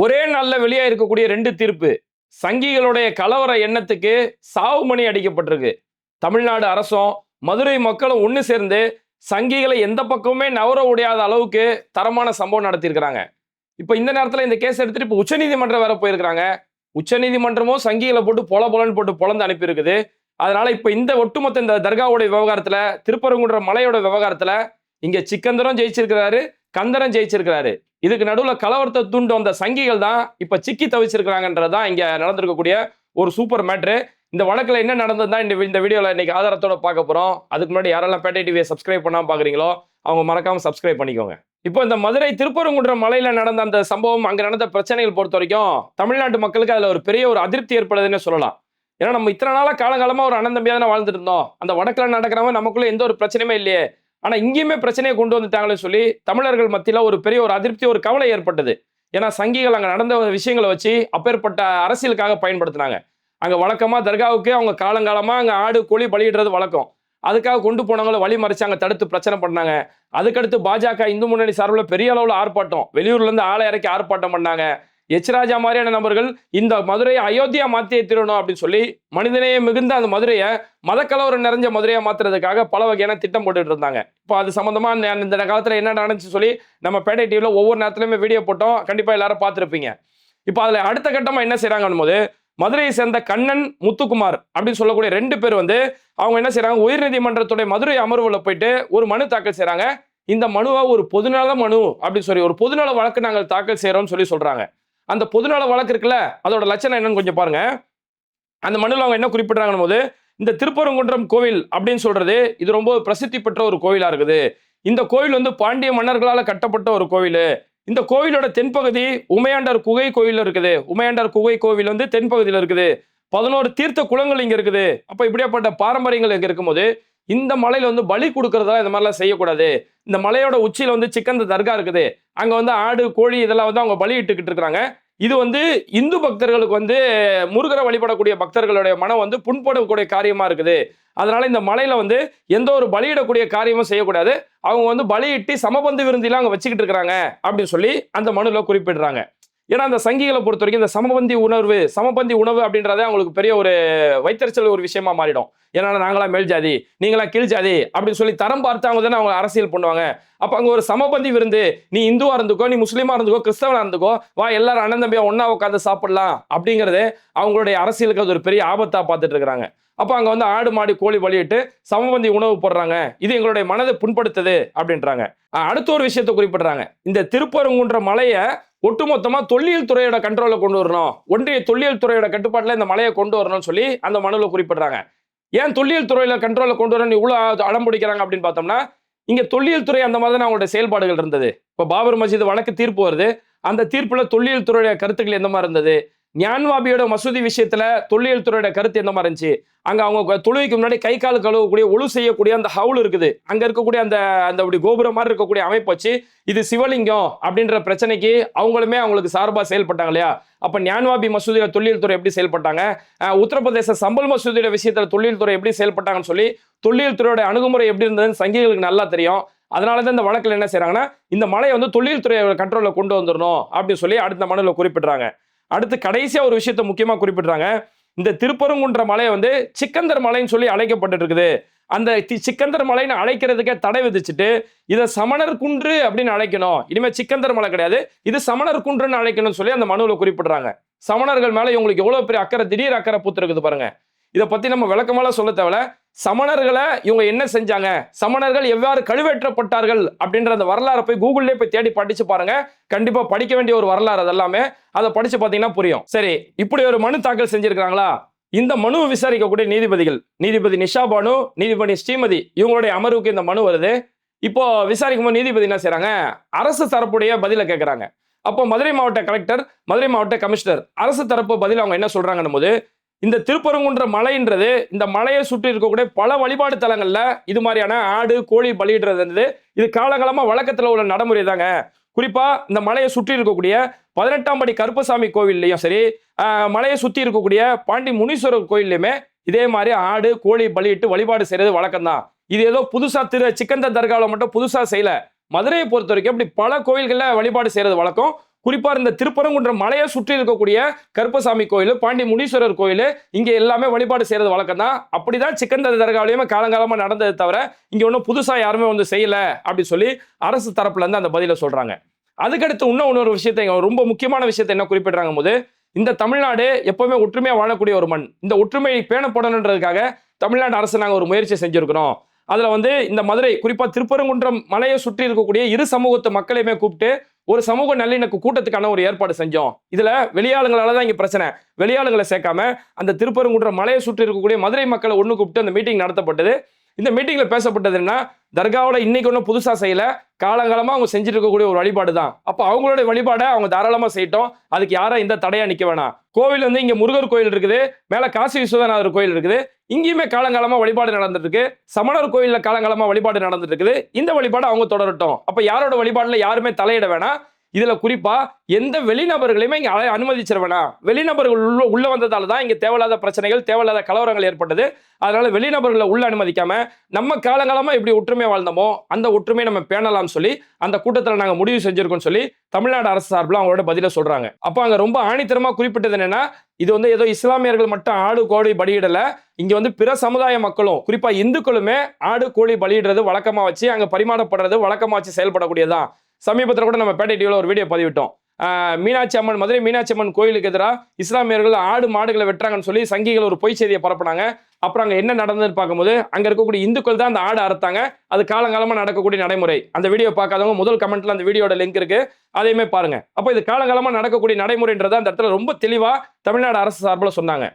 ஒரே நாளில் வெளியாக இருக்கக்கூடிய ரெண்டு தீர்ப்பு. சங்கிகளுடைய கலவர எண்ணத்துக்கு சாவு மணி அடிக்கப்பட்டிருக்கு. தமிழ்நாடு அரசும் மதுரை மக்களும் ஒன்று சேர்ந்து சங்கிகளை எந்த பக்கமுமே நவர முடியாத அளவுக்கு தரமான சம்பவம் நடத்தியிருக்கிறாங்க. இப்போ இந்த நேரத்தில் இந்த கேஸ் எடுத்துட்டு இப்போ உச்சநீதிமன்றம் வேற போயிருக்கிறாங்க. உச்சநீதிமன்றமும் சங்கிகளை போட்டு பொல பொலன்னு போட்டு பொலந்து அனுப்பியிருக்குது. அதனால இப்போ இந்த ஒட்டுமொத்த இந்த தர்காவுடைய விவகாரத்தில் திருப்பரங்குன்ற மலையோட விவகாரத்தில் இங்கே சிக்கந்தரம் ஜெயிச்சிருக்கிறாரு கந்தரம் ஜெயிச்சிருக்கிறாரு. இதுக்கு நடுவில் கலவரத்தை தூண்டு வந்த சங்கிகள் தான் இப்போ சிக்கி தவிச்சிருக்கிறாங்கன்றதுதான் இங்கே நடந்திருக்கக்கூடிய ஒரு சூப்பர் மேட்ரு இந்த வழக்கில் என்ன நடந்ததுதான் இந்த இந்த வீடியோவில் இன்னைக்கு ஆதாரத்தோட பார்க்க போகிறோம் அதுக்கு முன்னாடி யாரெல்லாம் பேட்டை டிவியை சப்ஸ்கிரைப் பண்ணாமல் பார்க்குறீங்களோ அவங்க மறக்காமல் சப்ஸ்கிரைப் பண்ணிக்கோங்க. இப்போ இந்த மதுரை திருப்பரங்குன்ற மலையில் நடந்த அந்த சம்பவம் அங்கே நடந்த பிரச்சனைகள் பொறுத்த வரைக்கும் தமிழ்நாட்டு மக்களுக்கு அதில் ஒரு பெரிய ஒரு அதிருப்தி ஏற்படுதுன்னு சொல்லலாம். ஏன்னா நம்ம இத்தனை நாளாக காலங்காலமாக ஒரு அனந்தம்பியாக தம்பியா தானே வாழ்ந்துட்டு இருந்தோம். அந்த வடக்கில் நடக்கிறவங்க நமக்குள்ளே எந்த ஒரு பிரச்சனையுமே இல்லையே. ஆனா இங்கேயுமே பிரச்சனையை கொண்டு வந்துட்டாங்களேன்னு சொல்லி தமிழர்கள் மத்தியில ஒரு பெரிய ஒரு அதிருப்தி ஒரு கவலை ஏற்பட்டது. ஏன்னா சங்கிகள் அங்க நடந்த விஷயங்களை வச்சு அப்பேற்பட்ட அரசியலுக்காக பயன்படுத்தினாங்க. அங்க வழக்கமா தர்காவுக்கு அவங்க காலங்காலமா அங்க ஆடு கோழி பலியிடுறது வழக்கம். அதுக்காக கொண்டு போனவங்கள வழி மறைச்சாங்க தடுத்து பிரச்சனை பண்ணாங்க. அதுக்கடுத்து பாஜக இந்து முன்னணி சார்பில் பெரிய அளவில் ஆர்ப்பாட்டம். வெளியூர்ல இருந்து ஆளை இறக்கி ஆர்ப்பாட்டம் பண்ணாங்க. எச்ராஜா மாதிரியான நபர்கள் இந்த மதுரையை அயோத்தியா மாற்றியே திருணும் அப்படின்னு சொல்லி மனிதனையே மிகுந்த அந்த மதுரையை மதக்கலவரம் நிறைஞ்ச மதுரையை மாத்துறதுக்காக பல வகையான திட்டம் போட்டுட்டு இருந்தாங்க. இப்போ அது சம்மந்தமாக இந்த இந்த காலத்தில் என்ன நடந்துச்சு சொல்லி நம்ம பேட்டை டிவியில் ஒவ்வொரு நேரத்துலையுமே வீடியோ போட்டோம். கண்டிப்பாக எல்லாரும் பார்த்துருப்பீங்க. இப்போ அதில் அடுத்த கட்டமாக என்ன செய்கிறாங்கன்னு போது மதுரையை சேர்ந்த கண்ணன் முத்துக்குமார் அப்படின்னு சொல்லக்கூடிய ரெண்டு பேர் வந்து அவங்க என்ன செய்கிறாங்க உயர்நீதிமன்றத்துடைய மதுரை அமர்வில் போயிட்டு ஒரு மனு தாக்கல் செய்கிறாங்க இந்த மனுவை ஒரு பொதுநல மனு அப்படின்னு சொல்லி ஒரு பொதுநல வழக்கு நாங்கள் தாக்கல் செய்கிறோம்னு சொல்லி சொல்கிறாங்க அந்த பொதுநல வழக்கு இருக்குல்ல அதோட லட்சணம் என்னன்னு கொஞ்சம் பாருங்கள் அந்த மனுவில் அவங்க என்ன குறிப்பிட்றாங்கன்னு போது இந்த திருப்பரங்குன்றம் கோவில் அப்படின்னு சொல்றது இது ரொம்ப பிரசித்தி பெற்ற ஒரு கோவிலா இருக்குது. இந்த கோவில் வந்து பாண்டிய மன்னர்களால் கட்டப்பட்ட ஒரு கோவில். இந்த கோவிலோட தென்பகுதி உமையாண்டார் குகை கோவில் இருக்குது. உமையாண்டார் குகை கோவில் வந்து தென்பகுதியில் இருக்குது. பதினோரு தீர்த்த குளங்கள் இங்கே இருக்குது. அப்போ இப்படியாப்பட்ட பாரம்பரியங்கள் இங்கே இருக்கும்போது இந்த மலையில் வந்து பலி கொடுக்கறதா இந்த மாதிரிலாம் செய்யக்கூடாது. இந்த மலையோட உச்சியில் வந்து சிக்கந்த தர்கா இருக்குது. அங்கே வந்து ஆடு கோழி இதெல்லாம் வந்து அவங்க பலி இட்டுக்கிட்டு இருக்கிறாங்க. இது வந்து இந்து பக்தர்களுக்கு வந்து முருகரை வழிபடக்கூடிய பக்தர்களுடைய மனம் வந்து புண்படக்கூடிய காரியமா இருக்குது. அதனால இந்த மலையில வந்து எந்த ஒரு பலியிடக்கூடிய காரியமும் செய்யக்கூடாது. அவங்க வந்து பலியிட்டு சமபந்து விருந்திலாம் அங்க வச்சுக்கிட்டு இருக்கிறாங்க அப்படின்னு சொல்லி அந்த மனுல குறிப்பிடுறாங்க. ஏன்னா அந்த சங்கிகளை பொறுத்த வரைக்கும் இந்த சமபந்தி உணர்வு சமபந்தி உணவு அப்படின்றதே அவங்களுக்கு பெரிய ஒரு வைத்தறிச்சல் ஒரு விஷயமா மாறிடும். ஏன்னா நாங்களா மேல் ஜாதி நீங்களா கீழ் ஜாதி அப்படின்னு சொல்லி தரம் பார்த்து அவங்க தானே அவங்க அரசியல் பண்ணுவாங்க. அப்போ அங்கே ஒரு சமபந்தி விருந்து நீ இந்துவா இருந்துக்கோ நீ முஸ்லீமா இருந்துக்கோ கிறிஸ்தவனா இருந்துக்கோ வா எல்லாரும் அண்ணன் தம்பியா ஒன்றா உட்காந்து சாப்பிடலாம் அப்படிங்கிறது அவங்களுடைய அரசியலுக்கு அது ஒரு பெரிய ஆபத்தா பார்த்துட்டு இருக்கிறாங்க. அப்போ அங்கே வந்து ஆடு மாடு கோழி வழியிட்டு சமபந்தி உணவு போடுறாங்க. இது எங்களுடைய மனதை புண்படுத்துது அப்படின்றாங்க. அடுத்த ஒரு விஷயத்தை குறிப்பிடுறாங்க. இந்த திருப்பரங்குன்ற மலையை ஒட்டுமொத்தமா தொல்லியல் துறையோட கண்ட்ரோலில் கொண்டு வரணும். ஒன்றிய தொல்லியல் துறையோட கட்டுப்பாட்டில் இந்த மலையை கொண்டு வரணும்னு சொல்லி அந்த மனுவில் குறிப்பிடுறாங்க. ஏன் தொல்லியல் துறையில கண்ட்ரோல கொண்டு வரணும்? இவ்வளோ அடம் பிடிக்கிறாங்க அப்படின்னு பார்த்தோம்னா இங்க தொல்லியல் துறை அந்த மாதிரி தான் அவங்களோட செயல்பாடுகள் இருந்தது. இப்போ பாபர் மசீது வழக்கு தீர்ப்பு வருது. அந்த தீர்ப்புல தொல்லியல் துறையுடைய கருத்துக்கள் எந்த மாதிரி இருந்தது? ஞான்வாபியோட மசூதி விஷயத்துல தொல்லியல் துறையோட கருத்து என்ன மாதிரி இருந்துச்சு? அங்க அவங்க தொழுகைக்கு முன்னாடி கை கால் கழுவக்கூடிய ஒழு செய்யக்கூடிய அந்த ஹவுல் இருக்குது. அங்க இருக்கக்கூடிய அந்த அந்த அப்படி கோபுரம் மாதிரி இருக்கக்கூடிய அமைப்பு வச்சு இது சிவலிங்கம் அப்படின்ற பிரச்சனைக்கு அவங்களுமே அவங்களுக்கு சார்பாக செயல்பட்டாங்க இல்லையா? அப்ப ஞான்வாபி மசூதியில தொல்லியல் துறை எப்படி செயல்பட்டாங்க? உத்தரப்பிரதேச சம்பல் மசூதியோட விஷயத்துல தொல்லியல் துறை எப்படி செயல்பட்டாங்கன்னு சொல்லி தொல்லியல் துறையோட அணுகுமுறை எப்படி இருந்ததுன்னு சங்கிகளுக்கு நல்லா தெரியும். அதனால தான் இந்த வழக்கில் என்ன செய்யறாங்கன்னா இந்த மலையை வந்து தொல்லியல் துறையோட கண்ட்ரோலில் கொண்டு வந்துடணும் அப்படின்னு சொல்லி அடுத்த மனுவில் குறிப்பிடுறாங்க. அடுத்து கடைசியாக ஒரு விஷயத்த முக்கியமாக குறிப்பிடுறாங்க. இந்த திருப்பரங்குன்ற மலை வந்து சிக்கந்தர் மலைன்னு சொல்லி அழைக்கப்பட்டு இருக்குது அந்த சிக்கந்தர் மலைன்னு அழைக்கிறதுக்கே தடை விதிச்சுட்டு இதை சமணர் குன்று அப்படின்னு அழைக்கணும். இனிமேல் சிக்கந்தர் மலை கிடையாது. இது சமணர் குன்றுன்னு அழைக்கணும்னு சொல்லி அந்த மனுவில் குறிப்பிடுறாங்க. சமணர்கள் மேலே இவங்களுக்கு எவ்வளோ பெரிய அக்கறை திடீர் அக்கறை பூத்துருக்குது பாருங்க. இதை பற்றி நம்ம விளக்கமெல்லாம் சொல்ல தேவையில்ல. சமணர்களை இவங்க என்ன செஞ்சாங்க? சமணர்கள் எவ்வாறு கழுவேற்றப்பட்டார்கள்? அப்படின்ற அந்த வரலாறை போய் கூகுள்லேயே போய் தேடி படிச்சு பாருங்க. கண்டிப்பா படிக்க வேண்டிய ஒரு வரலாறு அதெல்லாமே அதை படிச்சு பார்த்தீங்கன்னா புரியும். சரி இப்படி ஒரு மனு தாக்கல் செஞ்சிருக்காங்களா இந்த மனுவை விசாரிக்கக்கூடிய நீதிபதிகள் நீதிபதி நிஷா பானு நீதிபதி ஸ்ரீமதி இவங்களுடைய அமர்வுக்கு இந்த மனு வருது. இப்போ விசாரிக்கும் போது நீதிபதி என்ன செய்யறாங்க அரசு தரப்புடைய பதிலை கேட்குறாங்க அப்போ மதுரை மாவட்ட கலெக்டர் மதுரை மாவட்ட கமிஷனர் அரசு தரப்பு பதில் அவங்க என்ன சொல்றாங்கன்னு போது இந்த திருப்பரங்குன்ற மலைன்றது இந்த மலையை சுற்றி இருக்கக்கூடிய பல வழிபாடு தலங்கள்ல இது மாதிரியான ஆடு கோழி பலியிடுறது இது காலகாலமாக வழக்கத்துல உள்ள நடைமுறை தாங்க குறிப்பா இந்த மலையை சுற்றி இருக்கக்கூடிய பதினெட்டாம் படி கருப்பசாமி கோவில்லையும் சரி மலையை சுற்றி இருக்கக்கூடிய பாண்டி முனீஸ்வரர் கோயில்லையுமே இதே மாதிரி ஆடு கோழி பலியிட்டு வழிபாடு செய்யறது வழக்கம்தான். இது ஏதோ புதுசா திரு சிக்கந்தர் தர்காவில் மட்டும் புதுசா செய்யல. மதுரையை பொறுத்த வரைக்கும் இப்படி பல கோயில்களில் வழிபாடு செய்யறது வழக்கம். குறிப்பாக இந்த திருப்பரங்குன்றம் மலையை சுற்றி இருக்கக்கூடிய கருப்பசாமி கோயில் பாண்டி முனீஸ்வரர் கோயில் இங்கே எல்லாமே வழிபாடு செய்கிறது வழக்கம் தான். அப்படி தான் சிக்கந்தர் தர்காவிலையுமே காலங்காலமாக நடந்தது தவிர இங்கே ஒன்றும் புதுசாக யாருமே வந்து செய்யலை அப்படி சொல்லி அரசு தரப்புலேருந்து அந்த பதிலை சொல்கிறாங்க அதுக்கடுத்து இன்னும் இன்னொரு விஷயத்தை ரொம்ப முக்கியமான விஷயத்தை என்ன குறிப்பிடுறாங்க போது இந்த தமிழ்நாடு எப்பவுமே ஒற்றுமையாக வாழக்கூடிய ஒரு மண். இந்த ஒற்றுமையை பேணப்படணுன்றதுக்காக தமிழ்நாடு அரசு நாங்கள் ஒரு முயற்சி செஞ்சுருக்கிறோம். அதில் வந்து இந்த மதுரை குறிப்பாக திருப்பரங்குன்றம் மலையை சுற்றி இருக்கக்கூடிய இரு சமூகத்து மக்களையுமே கூப்பிட்டு ஒரு சமூக நல்லிணக்க கூட்டத்துக்கான ஒரு ஏற்பாடு செஞ்சோம். இதுல வெளியாளுங்களால தான் இங்க பிரச்சனை. வெளியாளுங்களை சேர்க்காம அந்த திருப்பரங்குன்றம் மலையை சுற்றி இருக்கக்கூடிய மதுரை மக்களை ஒண்ணு கூப்பிட்டு அந்த மீட்டிங் நடத்தப்பட்டது. இந்த மீட்டிங்கில் பேசப்பட்டது என்ன தர்காவோட இன்னைக்கு ஒன்றும் புதுசாக செய்யலை. காலங்காலமாக அவங்க செஞ்சுட்டு இருக்கக்கூடிய ஒரு வழிபாடு தான் அப்போ அவங்களுடைய வழிபாடை அவங்க தாராளமாக செய்யட்டும். அதுக்கு யாரும் இந்த தடையாக நிற்க வேணாம். கோவில் வந்து இங்கே முருகர் கோயில் இருக்குது. மேலே காசி விஸ்வநாதர் கோயில் இருக்குது. இங்கேயுமே காலங்காலமாக வழிபாடு நடந்துட்டுருக்கு. சமணர் கோயிலில் காலங்காலமாக வழிபாடு நடந்துட்டு இருக்குது இந்த வழிபாடு அவங்க தொடரட்டும். அப்போ யாரோட வழிபாட்டில் யாருமே தலையிட வேணாம். இதில் குறிப்பாக எந்த வெளிநபர்களையுமே இங்கே அனுமதிச்சிருவனா வெளிநபர்கள் உள்ள உள்ள வந்ததால தான் இங்கே தேவையில்லாத பிரச்சனைகள் தேவையில்லாத கலவரங்கள் ஏற்பட்டது. அதனால் வெளிநபர்களை உள்ள அனுமதிக்காமல் நம்ம காலங்காலமாக இப்படி ஒற்றுமை வாழ்ந்தோமோ அந்த ஒற்றுமையை நம்ம பேணலாம்னு சொல்லி அந்த கூட்டத்தில் நாங்கள் முடிவு செஞ்சுருக்கோம்னு சொல்லி தமிழ்நாடு அரசு சார்பில் அவங்களோட பதிலை சொல்கிறாங்க அப்போ அங்கே ரொம்ப ஆணித்தரமாக குறிப்பிட்டது என்னென்னா இது வந்து ஏதோ இஸ்லாமியர்கள் மட்டும் ஆடு கோழி பலியிடல இங்கே வந்து பிற சமுதாய மக்களும் குறிப்பாக இந்துக்களுமே ஆடு கோழி பலியிடுறது வழக்கமாக வச்சு அங்கே பரிமாறப்படுறது வழக்கமாக வச்சு செயல்படக்கூடியதான் சமீபத்தில் கூட நம்ம பேட்டை டிவியில் ஒரு வீடியோ பதிவிட்டோம். மீனாட்சி அம்மன் மதுரை மீனாட்சி அம்மன் கோயிலுக்கு எதிராக இஸ்லாமியர்கள் ஆடு மாடுகளை வெட்டுறாங்கன்னு சொல்லி சங்கிகள் ஒரு பொய் செய்தியை பரப்புனாங்க. அப்புறம் அங்கே என்ன நடந்ததுன்னு பார்க்கும்போது அங்கே இருக்கக்கூடிய இந்துக்கள் தான் அந்த ஆடு அறுத்தாங்க. அது காலங்காலமாக நடக்கக்கூடிய நடைமுறை. அந்த வீடியோ பார்க்காதவங்க முதல் கமெண்ட்ல அந்த வீடியோட லிங்க் இருக்கு. அதையுமே பாருங்க. அப்போ இது காலங்காலமாக நடக்கக்கூடிய நடைமுறைன்றதை அந்த இடத்துல ரொம்ப தெளிவாக தமிழ்நாடு அரசு சார்பில் சொன்னாங்க.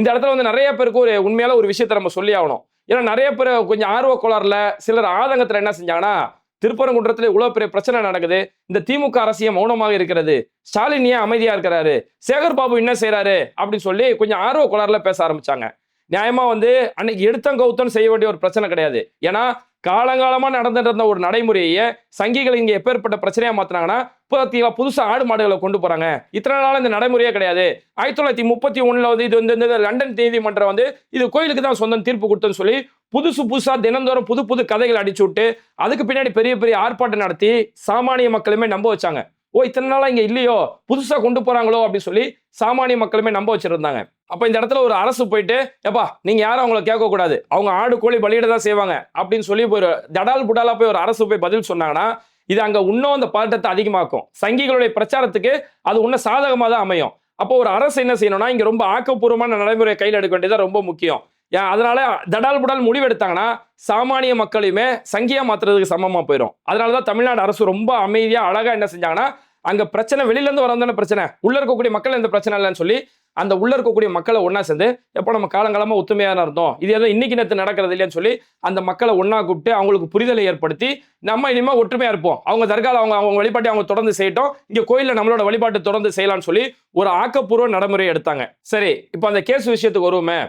இந்த இடத்துல வந்து நிறைய பேருக்கு ஒரு உண்மையால ஒரு விஷயத்தை நம்ம சொல்லி ஆகணும். ஏன்னா நிறைய பேர் கொஞ்சம் ஆர்வ கோளாறுல சிலர் ஆதங்கத்தில் என்ன செஞ்சாங்கன்னா திருப்பரங்குன்றத்தில் இவ்வளவு பெரிய பிரச்சனை நடக்குது. இந்த திமுக அரசியம் மௌனமாக இருக்கிறது. ஸ்டாலின் ஏன் அமைதியா இருக்கிறாரு? சேகர் பாபு என்ன செய்கிறாரு அப்படின்னு சொல்லி கொஞ்சம் ஆர்வ கோளாறுல பேச ஆரம்பிச்சாங்க. நியாயமா வந்து அன்னைக்கு எடுத்தம் செய்ய வேண்டிய ஒரு பிரச்சனை கிடையாது. ஏன்னா காலங்காலமா நடந்துட்டு இருந்த ஒரு நடைமுறையை சங்கிகள் இங்க எப்பேற்பட்ட பிரச்சனையா மாத்தினாங்கன்னா பார்த்தீங்களா புதுசா ஆடு மாடுகளை கொண்டு போறாங்க. இத்தனை நாள் இந்த நடைமுறையே கிடையாது. ஆயிரத்தி தொள்ளாயிரத்தி முப்பத்தி ஒண்ணுல வந்து இது வந்து இந்த லண்டன் நீதிமன்றம் வந்து இது கோயிலுக்கு தான் சொந்தம் தீர்ப்பு கொடுத்தன்னு சொல்லி புதுசு புதுசாக தினந்தோறும் புது புது கதைகள் அடிச்சு விட்டு அதுக்கு பின்னாடி பெரிய பெரிய ஆர்ப்பாட்டம் நடத்தி சாமானிய மக்களுமே நம்ப வச்சாங்க. ஓ இத்தனை நாளாக இங்கே இல்லையோ? புதுசாக கொண்டு போகிறாங்களோ அப்படின்னு சொல்லி சாமானிய மக்களுமே நம்ப வச்சிருந்தாங்க. அப்போ இந்த இடத்துல ஒரு அரசு போயிட்டு எப்பா நீங்கள் யாரும் அவங்கள கேட்கக்கூடாது. அவங்க ஆடு கோழி பலியிட தான் செய்வாங்க. அப்படின்னு சொல்லி போய் ஒரு தடால் புடாலாக போய் ஒரு அரசு போய் பதில் சொன்னாங்கன்னா இது அங்கே இன்னும் அந்த பதட்டத்தை அதிகமாக்கும். சங்கிகளுடைய பிரச்சாரத்துக்கு அது இன்னும் சாதகமாக தான் அமையும். அப்போ ஒரு அரசு என்ன செய்யணும்னா இங்கே ரொம்ப ஆக்கப்பூர்வமான நடைமுறை கையில் எடுக்க வேண்டியது ரொம்ப முக்கியம். அதனால தடால் புடால் முடிவெடுத்தாங்கன்னா சாமானிய மக்களையுமே சங்கியா மாத்துறதுக்கு சமமா போயிடும் அதனால தான் தமிழ்நாடு அரசு ரொம்ப அமைதியா அழகா என்ன செஞ்சாங்கன்னா அங்க பிரச்சனை வெளியில இருந்து வரந்தான பிரச்சனை. உள்ள இருக்கக்கூடிய மக்கள் எந்த பிரச்சனை இல்லைன்னு சொல்லி அந்த உள்ள இருக்கக்கூடிய மக்களை ஒன்றா சேர்ந்து எப்போ நம்ம காலங்காலமாக ஒத்துமையாக இருந்தோம் இது ஏதோ இன்னைக்கு நேற்று நடக்கிறது இல்லையான்னு சொல்லி அந்த மக்களை ஒன்றா கூப்பிட்டு அவங்களுக்கு புரிதலை ஏற்படுத்தி நம்ம இனிமேல் ஒற்றுமையாக இருப்போம். அவங்க தர்கால அவங்க அவங்க வழிபாட்டை அவங்க தொடர்ந்து செய்யட்டும் இங்கே கோயிலில் நம்மளோட வழிபாட்டை தொடர்ந்து செய்யலாம்னு சொல்லி ஒரு ஆக்கப்பூர்வ நடைமுறை எடுத்தாங்க. சரி இப்போ அந்த கேஸ் விஷயத்துக்கு வருவோமே.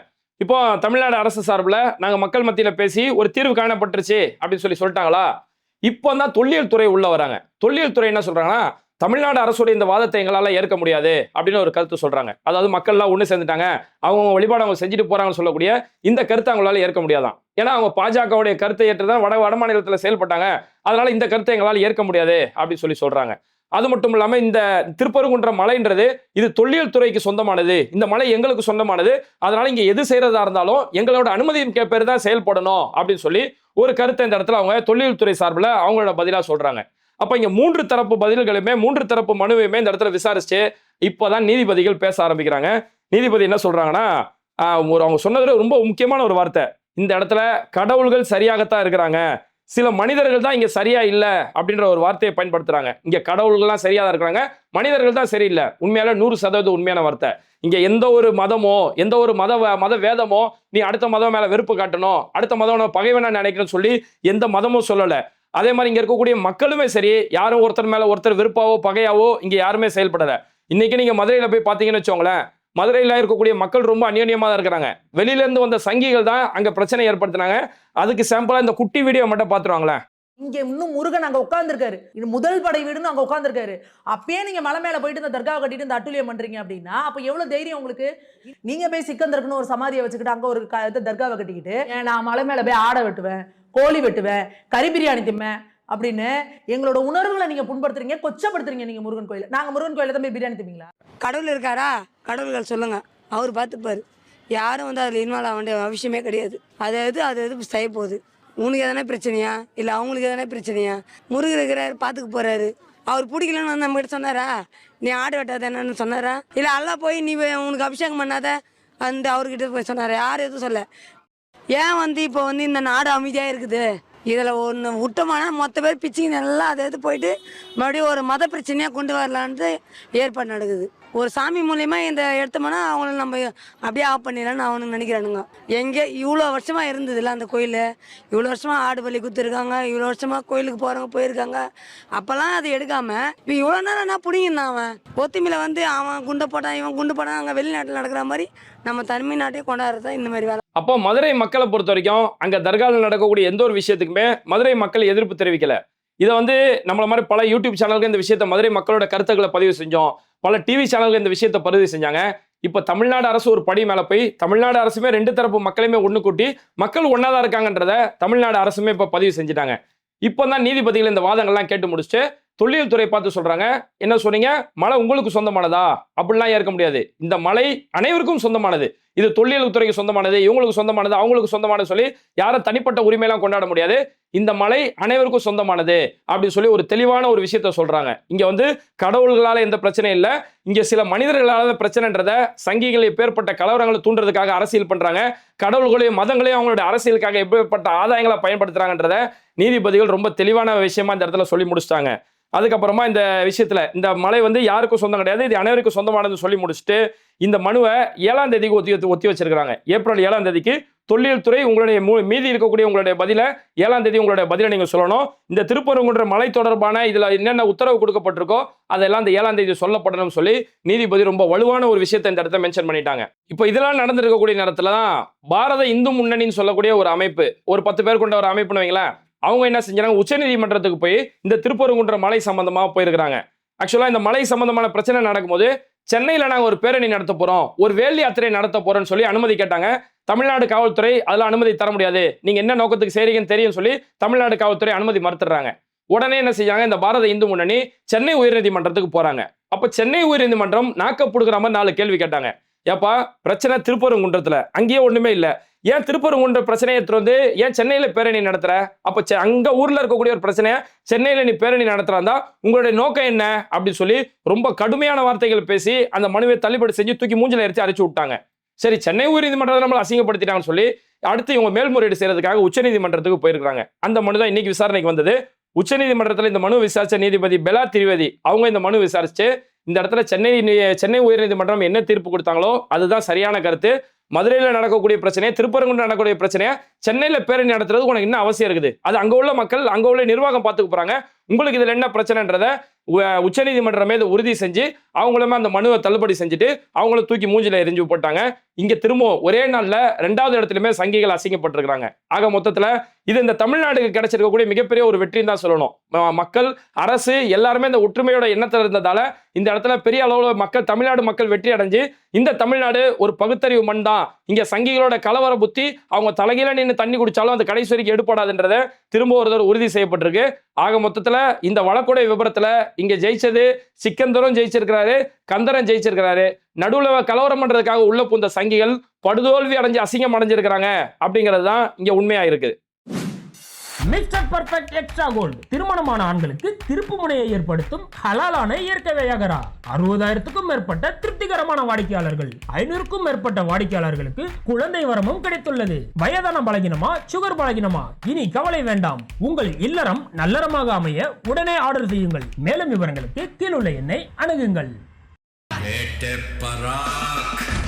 இப்போ தமிழ்நாடு அரசு சார்பில் நாங்கள் மக்கள் மத்தியில் பேசி ஒரு தீர்வு காணப்பட்டுருச்சு அப்படின்னு சொல்லி சொல்லிட்டாங்களா? இப்போ தான் தொல்லியல் துறை உள்ள வராங்க. தொல்லியல் துறை என்ன சொல்றாங்கன்னா தமிழ்நாடு அரசுடைய இந்த வாதத்தை எங்களால் ஏற்க முடியாது அப்படின்னு ஒரு கருத்து சொல்றாங்க. அதாவது மக்கள்லாம் ஒன்று சேர்ந்துட்டாங்க. அவங்க வழிபாடு அவங்க செஞ்சுட்டு போறாங்கன்னு சொல்லக்கூடிய இந்த கருத்தை அவங்களால ஏற்க முடியாதான். ஏன்னா அவங்க பாஜகவுடைய கருத்தை ஏற்று தான் வட வட மாநிலத்தில் செயல்பட்டாங்க. அதனால இந்த கருத்தை எங்களால் ஏற்க முடியாது அப்படின்னு சொல்லி சொல்றாங்க. அது மட்டும் இல்லாமல் இந்த திருப்பரங்குன்ற மலைன்றது இது தொல்லியல் துறைக்கு சொந்தமானது. இந்த மலை எங்களுக்கு சொந்தமானது. அதனால இங்கே எது செய்கிறதா இருந்தாலும் எங்களோட அனுமதியின் கே- பேர் தான் செயல்படணும் அப்படின்னு சொல்லி ஒரு கருத்தை இந்த இடத்துல அவங்க தொல்லியல் துறை சார்பில் அவங்களோட பதிலாக சொல்கிறாங்க அப்போ இங்கே மூன்று தரப்பு பதில்களுமே மூன்று தரப்பு மனுவையுமே இந்த இடத்துல விசாரிச்சு இப்போதான் நீதிபதிகள் பேச ஆரம்பிக்கிறாங்க. நீதிபதி என்ன சொல்கிறாங்கன்னா ஒரு அவங்க சொன்னதில் ரொம்ப முக்கியமான ஒரு வார்த்தை. இந்த இடத்துல கடவுள்கள் சரியாகத்தான் இருக்கிறாங்க. சில மனிதர்கள் தான் இங்க சரியா இல்லை அப்படின்ற ஒரு வார்த்தையை பயன்படுத்துறாங்க. இங்க கடவுள்கள்லாம் சரியா தான் இருக்கிறாங்க. மனிதர்கள் தான் சரியில்லை. உண்மையால நூறு சதவீதம் உண்மையான வார்த்தை. இங்க எந்த ஒரு மதமோ எந்த ஒரு மத வ- மத வேதமோ நீ அடுத்த மதம் மேல வெறுப்பு காட்டணும் அடுத்த மதம் நான் பகைவனா நினைக்கிறேன்னு சொல்லி எந்த மதமும் சொல்லல. அதே மாதிரி இங்க இருக்கக்கூடிய மக்களுமே சரி யாரும் ஒருத்தர் மேல ஒருத்தர் வெறுப்பாவோ பகையாவோ இங்க யாருமே செயல்படல. இன்னைக்கு நீங்க மதுரையில போய் பாத்தீங்கன்னு வச்சோங்களேன் மதுரையில் இருக்கக்கூடிய மக்கள் ரொம்ப அந்யோன்யமாக தான் இருக்கிறாங்க. வெளியிலேருந்து வந்த சங்கிகள் தான் அங்கே பிரச்சனை ஏற்படுத்தினாங்க. அதுக்கு சாம்பிளாக இந்த குட்டி வீடியோ மட்டும் பார்த்துருவாங்களேன். இங்க இன்னும் முருகன் அங்க உட்காந்துருக்காரு இது முதல் படை வீடுன்னு அங்க உட்காந்துருக்காரு அப்பயே நீங்க மலை மேல போயிட்டு இந்த தர்காவை கட்டிட்டு இந்த அட்டுலியம் பண்றீங்க அப்படின்னா அப்ப எவ்வளவு தைரியம் உங்களுக்கு? நீங்க போய் சிக்கந்தருக்குன்னு ஒரு சமாதியை வச்சுக்கிட்டு அங்க ஒரு க- இது தர்காவை கட்டிக்கிட்டு நான் மலை மேல போய் ஆடை வெட்டுவேன் கோழி வெட்டுவேன் கறி பிரியாணி திம்பேன் அப்படின்னு எங்களோட உணர்வுகளை நீங்க புண்படுத்துறீங்க கொச்சப்படுத்துறீங்க நீங்க முருகன் கோயில் நாங்க முருகன் கோயில தான் போய் பிரியாணி திப்பீங்களா? கடவுள் இருக்காரா? கடவுள்கள் சொல்லுங்க. அவர் பார்த்துப்பாரு. யாரும் வந்து அதில் இன்வால்வ் ஆக வேண்டிய அவசியமே கிடையாது. அது எது அது எது செய்ய போகுது. உனக்கு எதனா பிரச்சனையா? இல்லை அவங்களுக்கு எதனா பிரச்சனையா? முருகர் இருக்கிறாரு பார்த்துக்க போறாரு. அவர் பிடிக்கலன்னு வந்து நம்மகிட்ட சொன்னாரா? நீ ஆடு வெட்டாத என்னன்னு சொன்னாரா? இல்லை அல்லா போய் நீ உனக்கு அபிஷேகம் பண்ணாத? அந்த அவர்கிட்ட போய் சொன்னாரா? யாரும் எதுவும் சொல்ல. ஏன் வந்து இப்போ வந்து இந்த நாடு அமைதியாக இருக்குது? இதில் ஒன்று விட்டோம்னா மொத்த பேர் பிச்சுங்க நல்லா அதை எடுத்து போயிட்டு மறுபடியும் ஒரு மத பிரச்சனையாக கொண்டு வரலான்ட்டு ஏற்பாடு நடக்குது. ஒரு சாமி மூலயமா இந்த எடுத்தோம்னா அவங்கள நம்ம அப்படியே ஆஃப் பண்ணிடலாம்னு அவனுங்க நினைக்கிறானுங்க. எங்கே இவ்வளோ வருஷமாக இருந்ததுல்ல அந்த கோயில்? இவ்வளோ வருஷமாக ஆடு பலி குத்துருக்காங்க இவ்வளோ வருஷமாக கோயிலுக்கு போகிறவங்க போயிருக்காங்க. அப்போல்லாம் அது எடுக்காமல் இப்போ இவ்வளோ நேரம் என்ன பிடிங்கிருந்தான் அவன்? ஒத்துமையில் வந்து அவன் குண்டை போட்டான் இவன் குண்டு போட்டான் அங்கே வெளிநாட்டில் நடக்கிற மாதிரி நம்ம தமிழ்நாட்டையே கொண்டாடுறது தான் இந்த மாதிரி வேலை. அப்போ மதுரை மக்களை பொறுத்த வரைக்கும் அங்கே தர்காவில் நடக்கக்கூடிய எந்த ஒரு விஷயத்துக்குமே மதுரை மக்கள் எதிர்ப்பு தெரிவிக்கலை. இதை வந்து நம்மள மாதிரி பல யூடியூப் சேனல்கள் இந்த விஷயத்தை மதுரை மக்களோட கருத்துக்களை பதிவு செஞ்சோம். பல டிவி சேனல்கள் இந்த விஷயத்தை பதிவு செஞ்சாங்க. இப்போ தமிழ்நாடு அரசு ஒரு படி மேலே போய் தமிழ்நாடு அரசுமே ரெண்டு தரப்பு மக்களையுமே ஒன்று கூட்டி மக்கள் ஒன்றா தான் இருக்காங்கன்றத தமிழ்நாடு அரசுமே இப்போ பதிவு செஞ்சுட்டாங்க. இப்போ தான் நீதிபதிகள் இந்த வாதங்கள்லாம் கேட்டு முடிச்சுட்டு தொல்லியல் துறை பார்த்து சொல்றாங்க. என்ன சொன்னீங்க? மலை உங்களுக்கு சொந்தமானதா? அப்படிலாம் ஏற்க முடியாது. இந்த மலை அனைவருக்கும் சொந்தமானது. இது தொழில்துறைக்கு துறைக்கு சொந்தமானது இவங்களுக்கு சொந்தமானது அவங்களுக்கு சொந்தமானது சொல்லி யாரும் தனிப்பட்ட உரிமையெல்லாம் கொண்டாட முடியாது. இந்த மலை அனைவருக்கும் சொந்தமானது அப்படின்னு சொல்லி ஒரு தெளிவான ஒரு விஷயத்த சொல்றாங்க. இங்க வந்து கடவுள்களால எந்த பிரச்சனையும் இல்லை. இங்க சில மனிதர்களால பிரச்சனைன்றத சங்கிகள் எப்பேற்பட்ட கலவரங்களை தூண்டுறதுக்காக அரசியல் பண்றாங்க. கடவுள்களையும் மதங்களையும் அவங்களுடைய அரசியலுக்காக எப்பேற்பட்ட ஆதாயங்களை பயன்படுத்துறாங்கன்றத நீதிபதிகள் ரொம்ப தெளிவான விஷயமா இந்த இடத்துல சொல்லி முடிச்சிட்டாங்க. அதுக்கப்புறமா இந்த விஷயத்துல இந்த மலை வந்து யாருக்கும் சொந்தம் கிடையாது இது அனைவருக்கும் சொந்தமானது சொல்லி முடிச்சுட்டு இந்த மனுவை ஏழாம் தேதிக்கு ஒத்தி ஒத்தி- வச்சிருக்கிறாங்க. ஏப்ரல் ஏழாம் தேதிக்கு தொல்லியல் துறை உங்களுடைய மீதி இருக்கக்கூடிய உங்களுடைய பதிலை ஏழாம் தேதி உங்களுடைய பதிலை நீங்கள் சொல்லணும். இந்த திருப்பரங்குன்ற மலை தொடர்பான இதில் என்னென்ன உத்தரவு கொடுக்கப்பட்டிருக்கோ அதெல்லாம் இந்த ஏழாம் தேதி சொல்லப்படணும்னு சொல்லி நீதிபதி ரொம்ப வலுவான ஒரு விஷயத்தை இந்த இடத்த மென்ஷன் பண்ணிட்டாங்க. இப்போ இதெல்லாம் நடந்திருக்கக்கூடிய நேரத்தில் தான் பாரத இந்து முன்னணின்னு சொல்லக்கூடிய ஒரு அமைப்பு ஒரு பத்து பேர் கொண்ட ஒரு அமைப்புன்னு வைங்களேன் அவங்க என்ன செஞ்சாங்க? உச்சநீதிமன்றத்துக்கு போய் இந்த திருப்பரங்குன்ற மலை சம்பந்தமாக போயிருக்கிறாங்க. ஆக்சுவலாக இந்த மலை சம்பந்தமான பிரச்சனை நடக்கும்போது சென்னையில் நாங்கள் ஒரு பேரணி நடத்த போகிறோம் ஒரு வேல் யாத்திரை நடத்த போகிறோம்னு சொல்லி அனுமதி கேட்டாங்க. தமிழ்நாடு காவல்துறை அதில் அனுமதி தர முடியாது. நீங்கள் என்ன நோக்கத்துக்கு செய்கிறீங்கன்னு தெரியும் சொல்லி தமிழ்நாடு காவல்துறை அனுமதி மறுத்துறாங்க உடனே என்ன செய்யாங்க இந்த பாரத இந்து முன்னணி சென்னை உயர்நீதிமன்றத்துக்கு போகிறாங்க அப்போ சென்னை உயர்நீதிமன்றம் நாக்க புடுக்கிற மாதிரி நாலு கேள்வி கேட்டாங்க. ஏப்பா பிரச்சனை திருப்பரங்குன்றத்தில். அங்கேயே ஒன்றுமே இல்லை. ஏன் திருப்பரங்குன்ற பிரச்சனையை எடுத்துட்டு வந்து ஏன் சென்னையில் பேரணி நடத்துற? அப்போ செ- அங்க ஊர்ல இருக்கக்கூடிய ஒரு பிரச்சனையை சென்னையில் நீ பேரணி நடத்துறாந்தா உங்களுடைய நோக்கம் என்ன? அப்படின்னு சொல்லி ரொம்ப கடுமையான வார்த்தைகள் பேசி அந்த மனுவை தள்ளுபடி செஞ்சு தூக்கி மூஞ்சில் எரிச்சு அரைச்சு விட்டாங்க. சரி சென்னை உயர்நீதிமன்றத்தை நம்மளை அசிங்கப்படுத்திட்டாங்கன்னு சொல்லி அடுத்து இவங்க மேல்முறையீடு செய்யறதுக்காக உச்சநீதிமன்றத்துக்கு போயிருக்காங்க அந்த மனு தான் இன்னைக்கு விசாரணைக்கு வந்தது. உச்சநீதிமன்றத்தில் இந்த மனு விசாரிச்ச நீதிபதி பெலா திரிவேதி அவங்க இந்த மனு விசாரிச்சு இந்த இடத்துல சென்னை நீ- சென்னை உயர்நீதிமன்றம் என்ன தீர்ப்பு கொடுத்தாங்களோ அதுதான் சரியான கருத்து. மதுரையில் நடக்கக்கூடிய பிரச்சனையை திருப்பரங்குன்றம் நடக்கக்கூடிய பிரச்சனையை சென்னையில் பேரணி நடத்துறது உனக்கு என்ன அவசியம் இருக்குது. அது அங்க உள்ள மக்கள் அங்க உள்ள நிர்வாகம் பார்த்துக்க போறாங்க. உங்களுக்கு இதுல என்ன பிரச்சனைன்றத உ- உச்சநீதிமன்றமே இதை உறுதி செஞ்சு அவங்களுமே அந்த மனுவை தள்ளுபடி செஞ்சுட்டு அவங்கள தூக்கி மூஞ்சில் எரிஞ்சு போட்டாங்க. இங்க திரும்ப ஒரே நாள்ல ரெண்டாவது இடத்துலயுமே சங்கிகள் அசிங்கப்பட்டிருக்கிறாங்க. ஆக மொத்தத்துல இது இந்த தமிழ்நாடுக்கு கிடைச்சிருக்கக்கூடிய மிகப்பெரிய ஒரு வெற்றின்னு தான் சொல்லணும். மக்கள் அரசு எல்லாருமே இந்த ஒற்றுமையோட எண்ணத்துல இருந்ததால இந்த இடத்துல பெரிய அளவுல மக்கள் தமிழ்நாடு மக்கள் வெற்றி அடைஞ்சு இந்த தமிழ்நாடு ஒரு பகுத்தறிவு மண் தான். இங்க சங்கிகளோட கலவர புத்தி அவங்க தலைகீழ நின்று தண்ணி குடிச்சாலும் அந்த கடைசி வரைக்கும் எடுப்படாதுன்றத திரும்ப ஒருத்தர் உறுதி செய்யப்பட்டிருக்கு. ஆக மொத்தத்துல இந்த வழக்குடைய விபரத்துல இங்க ஜெயிச்சது சிக்கந்தரும் ஜெயிச்சிருக்கிறாரு. கந்தரன் ஜெயிச்சிருக்கிறாரு. நடுவில் கலவரம் பண்ணுறதுக்காக உள்ள புந்த சங்கிகள் படுதோல்வி அடைஞ்சு அசிங்கம் அடைஞ்சிருக்கிறாங்க அப்படிங்கிறது தான் இங்கே உண்மையாக இருக்குது மிஸ்டர் பர்ஃபெக்ட் எக்ஸ்ட்ரா கோல்டு திருமணமான ஆண்களுக்கு திருப்பு முனையை ஏற்படுத்தும் ஹலாலான இயற்கை வியாகரா. அறுபதாயிரத்துக்கும் மேற்பட்ட திருப்திகரமான வாடிக்கையாளர்கள். ஐநூறுக்கும் மேற்பட்ட வாடிக்கையாளர்களுக்கு குழந்தை வரமும் கிடைத்துள்ளது. வயதான பலகினமா சுகர் பலகினமா? இனி கவலை வேண்டாம். உங்கள் இல்லறம் நல்லறமாக அமைய உடனே ஆர்டர் செய்யுங்கள். மேலும் விவரங்களுக்கு கீழுள்ள எண்ணை அணுகுங்கள். Hete parak.